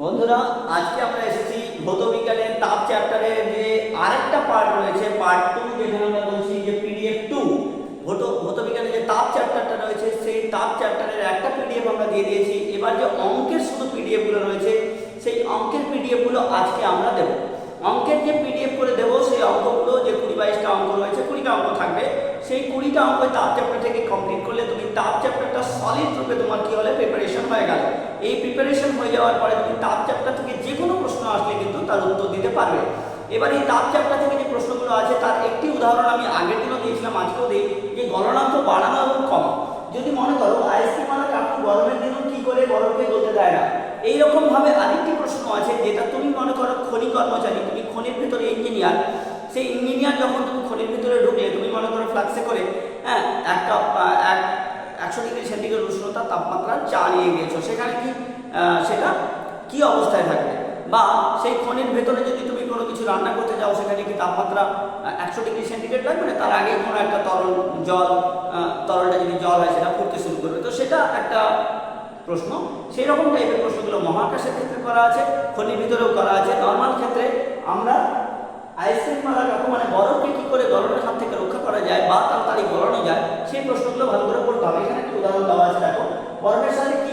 বন্ধুরা, আজকে আমরা এসেছি ভৌত বিজ্ঞানের তাপ চ্যাপ্টারের যে আরেকটা পার্ট রয়েছে পার্ট টু যেখানে আমরা বলছি যে পিডিএফ টু ভৌত ভৌত বিজ্ঞানের যে তাপ চ্যাপ্টারটা রয়েছে, সেই তাপ চ্যাপ্টারের একটা পিডিএফ আমরা দিয়ে দিয়েছি। এবার যে অঙ্কের শুধু পিডিএফগুলো রয়েছে, সেই অঙ্কের পিডিএফগুলো আজকে আমরা দেবো। অঙ্কের যে পিডিএফ করে দেবো, সেই অঙ্কগুলো যে কুড়ি বাইশটা অঙ্ক রয়েছে, কুড়িটা অঙ্ক থাকবে। সেই কুড়িটা অঙ্ক তাপ চ্যাপ্টার থেকে কমপ্লিট করলে তুমি তাপ চ্যাপ্টারটা সলিড রূপে তোমার কি হলে প্রিপারেশন হয়ে গেল। এই যাওয়ার পরে তুমি তাপ চ্যাপ্টার থেকে যে কোনো প্রশ্ন আসলে কিন্তু তার উত্তর দিতে পারবে। এবার এই তাপ চ্যাপ্টার থেকে যে প্রশ্নগুলো আছে, তার একটি উদাহরণ আমি আগের দিনও দিয়েছিলাম, আজকেও দিই, যে গণনাঙ্ক বাড়ানো এবং কমা যদি মনে করো আইসক্রিম আনা কাকু গরমের দিনও কি করে বরফকে গলতে দেয় না? এইরকম ভাবে আরেকটি প্রশ্ন আছে, যেটা তুমি মনে করো খনি কর্মচারী, তুমি খনির ভিতরে ইঞ্জিনিয়ার সেই ইঞ্জিনিয়ার যখন তুমি খনির ভিতরে ঢুকলে, তুমি মনে করো ফ্লাক্সে করে হ্যাঁ একটা এক, একশো ডিগ্রি সেন্টিগ্রেড উষ্ণতা তাপমাত্রা চা নিয়ে গিয়েছো। সেখানে কি সেটা কি অবস্থায় থাকবে? বা সেই খনির ভেতরে যদি তুমি কোনো কিছু রান্না করতে যাও, সেখানে কি তাপমাত্রা একশো ডিগ্রি সেন্টিগ্রেড লাগবে? না, তার আগে কোনো একটা তরল জল তরলটা যদি জল হয়, সেটা ফুটতে শুরু করবে। তো সেটা একটা প্রশ্ন। সেই রকম টাইপের প্রশ্নগুলো মহাকাশের ক্ষেত্রে করা আছে, খনির ভিতরেও করা আছে। নর্মাল ক্ষেত্রে আমরা আইসক্রিম মালা কাকু মানে বরফকে কী করে গরমের হাত থেকে রক্ষা করা যায়, বা তাড়াতাড়ি গলানো যায়, সেই প্রশ্নগুলো ভালো করে পড়তে হবে। এখানে একটি উদাহরণ দেওয়া আছে, দেখো। বরফের সাথে কী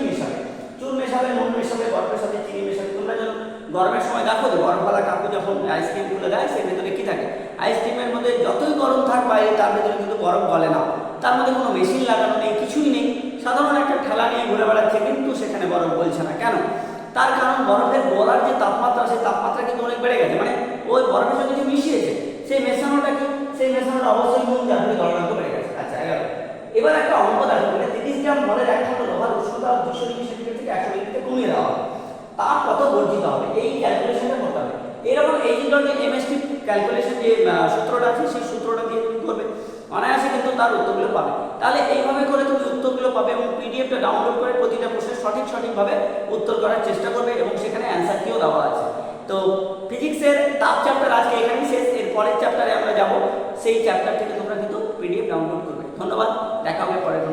মেশাবে নুন মেশাবে বরফের সাথে চিনি মেশাবে তোমরা যখন গরমের সময় দেখো যে বরফওয়ালা কাকু যখন আইসক্রিম খুলে দেয়, সেই ভেতরে কি থাকে? আইসক্রিমের মধ্যে যতই গরম থাক বাইরে তার ভেতরে কিন্তু গরম গলে না। তার মধ্যে কোনো মেশিন লাগানো নেই, কিছুই নেই। সাধারণ একটা ঠেলা নিয়ে ঘুরে বেড়াচ্ছে কিন্তু সেখানে বরফ বলছে না। কেন? তার কারণ বরফের গলার যে তাপমাত্রা, সেই তাপমাত্রা কিন্তু অনেক বেড়ে গেছে। মানে ওই বরফের সঙ্গে যে মিশিয়েছে, সেই মেশানোটা কি? সেই মেশানোটা অবশ্যই ফলে গলনাঙ্ক বেড়ে গেছে। আচ্ছা এবার একটা অঙ্ক দেখো মানে তিরিশ গ্রাম বলের এক খন্ড লোহার উষ্ণতা দুশো ডিগ্রি সেন্টিগ্রেড থেকে একশো ডিগ্রিতে কমিয়ে দেওয়া তা কত বর্জিত হবে এই ক্যালকুলেশনটা করতে হবে এরকম এই যে ধরনের এমএসটি ক্যালকুলেশন যে সূত্রটা আছে, সেই সূত্রটা দিয়ে তুমি করবে। অনায়াসে কিন্তু তার উত্তরগুলো পাবে। তাহলে এইভাবে করে তুমি উত্তরগুলো পাবে এবং পিডিএফটা ডাউনলোড করে প্রতিটা প্রশ্নের সঠিক সঠিকভাবে উত্তর করার চেষ্টা করবে এবং সেখানে অ্যান্সার কিও দেওয়া আছে। তো ফিজিক্সের তাপ চ্যাপ্টার আজকে এখানেই শেষ। এর পরের চ্যাপ্টারে আমরা যাব। সেই চ্যাপ্টার থেকে তোমরা কিন্তু পিডিএফ ডাউনলোড করবে। ধন্যবাদ। দেখা হবে পরের